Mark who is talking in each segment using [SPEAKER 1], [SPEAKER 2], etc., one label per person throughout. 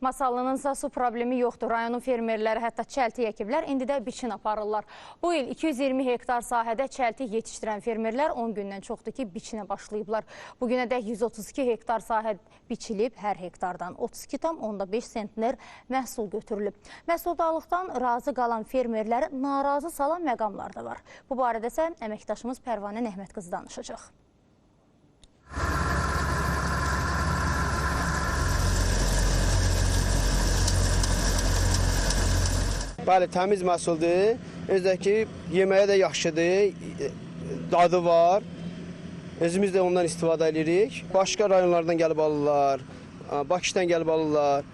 [SPEAKER 1] Masallının su problemi yoxdur. Rayonun fermerləri hətta çəlti əkiblər, indi də biçin aparırlar. Bu il 220 hektar sahədə çəlti yetişdirən fermerlər 10 gündən çoxdur ki, biçinə başlayıblar. Bugünə də 132 hektar sahə biçilib, hər hektardan 32,5 sentner məhsul götürülüb. Məhsuldarlıqdan razı qalan fermerləri narazı salan məqamlar da var. Bu barədə isə əməkdaşımız Pərvanə Nəhmət qızı danışacaq.
[SPEAKER 2] Bəli, təmiz məhsuldur. Özdəki yeməyə də yaxşıdır. Dadı var. Özümüz də ondan istifadə edirik. Başqa rayonlardan gəlib alırlar. Bakıdan gəlib alırlar.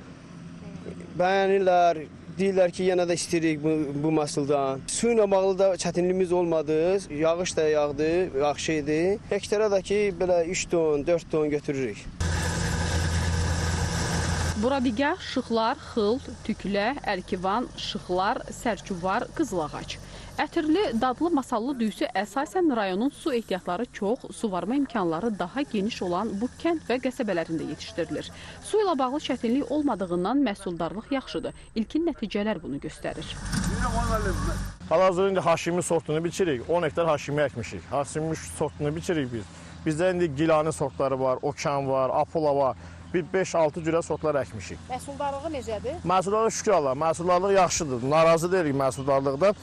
[SPEAKER 2] Bəyənirlər. Deyirlər ki, yenə də istəyirik bu, bu məhsuldan. Su ilə bağlı da çətinliyimiz olmadı. Yağış da yağdı, yaxşı idi. Hektara da ki, belə 3 ton, 4 ton götürürük.
[SPEAKER 3] Burabigah, şıxlar, xıl, tüklə, ərkivan, şıxlar, sərçuvar, qızılağac. Ətirli, dadlı, masallı düyüsü əsasən rayonun su ehtiyatları çox, suvarma imkanları daha geniş olan bu kənd və qəsəbələrində yetişdirilir. Su ilə bağlı çətinlik olmadığından məhsuldarlıq yaxşıdır. İlkin nəticələr bunu göstərir.
[SPEAKER 4] Hal-hazırda indi Haşimi sortunu biçirik. 10 hektar Haşimi əkmişik. Haşimi sortunu biçirik biz. Bizdə indi Gilani sortları var, Okan var, Apola var. Bir 5-6 cürə sortlar əkmişik.
[SPEAKER 5] Məhsuldarlığı necədir?
[SPEAKER 4] Məhsuldarlıq şükür Allah, məhsuldarlıq yaxşıdır. Narazı deyilik məhsuldarlıqdan.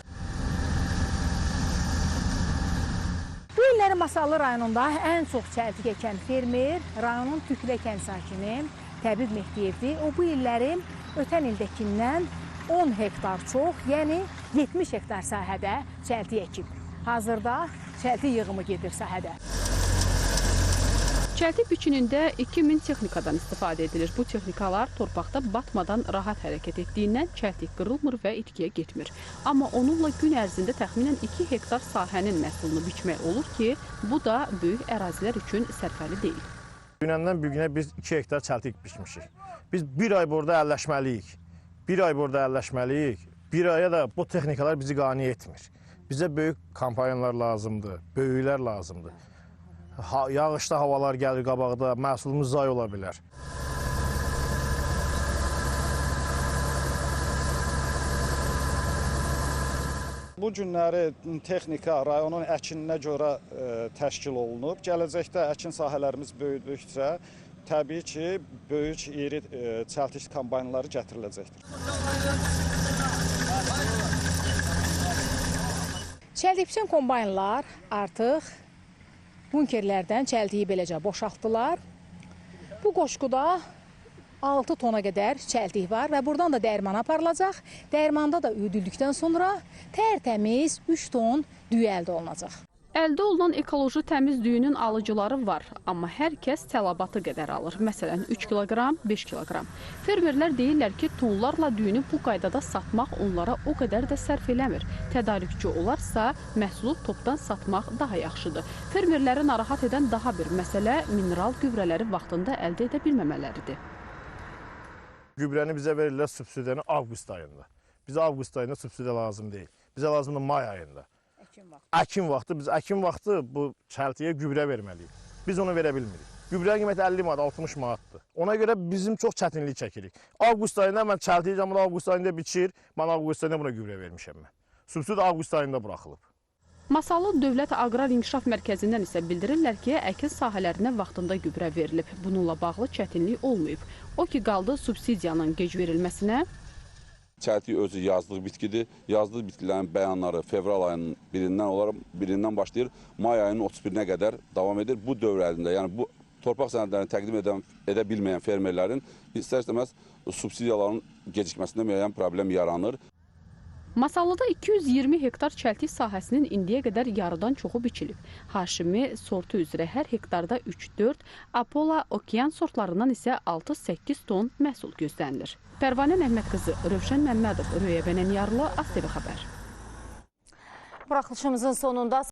[SPEAKER 5] Bu illəri Masallı rayonunda ən çox çəltik əkən fermer rayonun Tüklə kənd sakini Təbib Mehdiyevdir. O bu illəri ötən ildekindən 10 hektar çox, yəni 70 hektar sahədə çəltik əkib. Hazırda çəltik yığımı gedir sahədə.
[SPEAKER 3] Çəltik biçinində 2000 texnikadan istifadə edilir. Bu texnikalar torpaqda batmadan rahat hərəkət etdiyindən çəltik qırılmır və itkiyə getmir. Amma onunla gün ərzində təxminən 2 hektar sahənin məhsulunu biçmək olur ki, bu da böyük ərazilər üçün sərfəli deyil.
[SPEAKER 4] Dünəndən bu günə biz 2 hektar çəltik biçmişik. Biz bir ay burada əlləşməliyik. Bir ay burada əlləşməliyik. Bir aya da bu texnikalar bizi qane etmir. Bizə böyük kampanyalar lazımdır, böyüklər lazımdır. Ha, yağışlı havalar gəlir qabaqda, məhsulumuz zay ola bilər.
[SPEAKER 6] Bu günləri texnika rayonun əkininə görə e, təşkil olunub. Gələcəkdə əkin sahələrimiz böyüdükcə təbii ki, böyük iri e, çəltik kombaynları gətiriləcəkdir.
[SPEAKER 5] Çəltik biçən kombaynlar artıq bunkerlərdən çəltiyi beləcə boşaltdılar. Bu qoşquda 6 tona qədər çəltik var və buradan da dərmana aparılacaq. Dərmanda da üyüdüldükdən sonra tərtəmiz 3 ton düyü əldə olunacaq.
[SPEAKER 3] Əldə olunan ekoloji təmiz düyünün alıcıları var, amma hər kəs tələbatı qədər alır. Məsələn, 3 kiloqram, 5 kiloqram. Fermerlər deyirlər ki, tonlarla düyünü bu qaydada satmaq onlara o qədər də sərf eləmir. Tədarükçü olarsa, məhsulu topdan satmaq daha yaxşıdır. Fermerləri narahat edən daha bir məsələ mineral gübrələri vaxtında əldə edə bilməmələridir.
[SPEAKER 4] Gübrəni bizə verirlər subsidiyanı avqust ayında. Bizə avqust ayında subsidiya lazım deyil. Bizə lazımdır may ayında. Əkin vaxtı, biz əkin vaxtı bu çəltiyə gübrə verməliyik. Biz onu verə bilmirik. Gübrənin qiyməti 50 manat, 60 manatdır. Ona görə bizim çox çətinlik çəkirik. Avqust ayında mən çəltiyi camını avqust ayında biçir, mən avqust ayında buna gübrə vermişəm mən. Subsidiya avqust ayında buraxılıb.
[SPEAKER 3] Masallı Dövlət Aqrar İnkişaf Mərkəzindən isə bildirirlər ki, əkin sahələrinə vaxtında gübrə verilib. Bununla bağlı çətinlik olmayıb. O ki, qaldı subsidiyanın gec verilməsinə,
[SPEAKER 7] Çəltik özü yazlıq bitkidir. Yazlıq bitkilərin bəyanları fevral ayının birindən olaraq birindən başlayır, may ayının 31-nə qədər davam edir. Bu dövr əlində, yəni bu torpaq sənədlərini təqdim edən, edə bilməyən fermerlərin istər-istəməz subsidiyaların gecikməsində müəyyən problem yaranır.
[SPEAKER 3] Masallıda 220 hektar çəltik sahəsinin indiyə qədər yarıdan çoxu biçilib. Haşimi sortu üzrə hər hektarda 3-4, Apola, Okean sortlarından isə 6-8 ton məhsul gözlənilir. Pərvanə Məhməd qızı, Rövşən Məmmədov, Röyə Bənənyarlı, ASTV xəbər.
[SPEAKER 1] Buraxılışımızın sonunda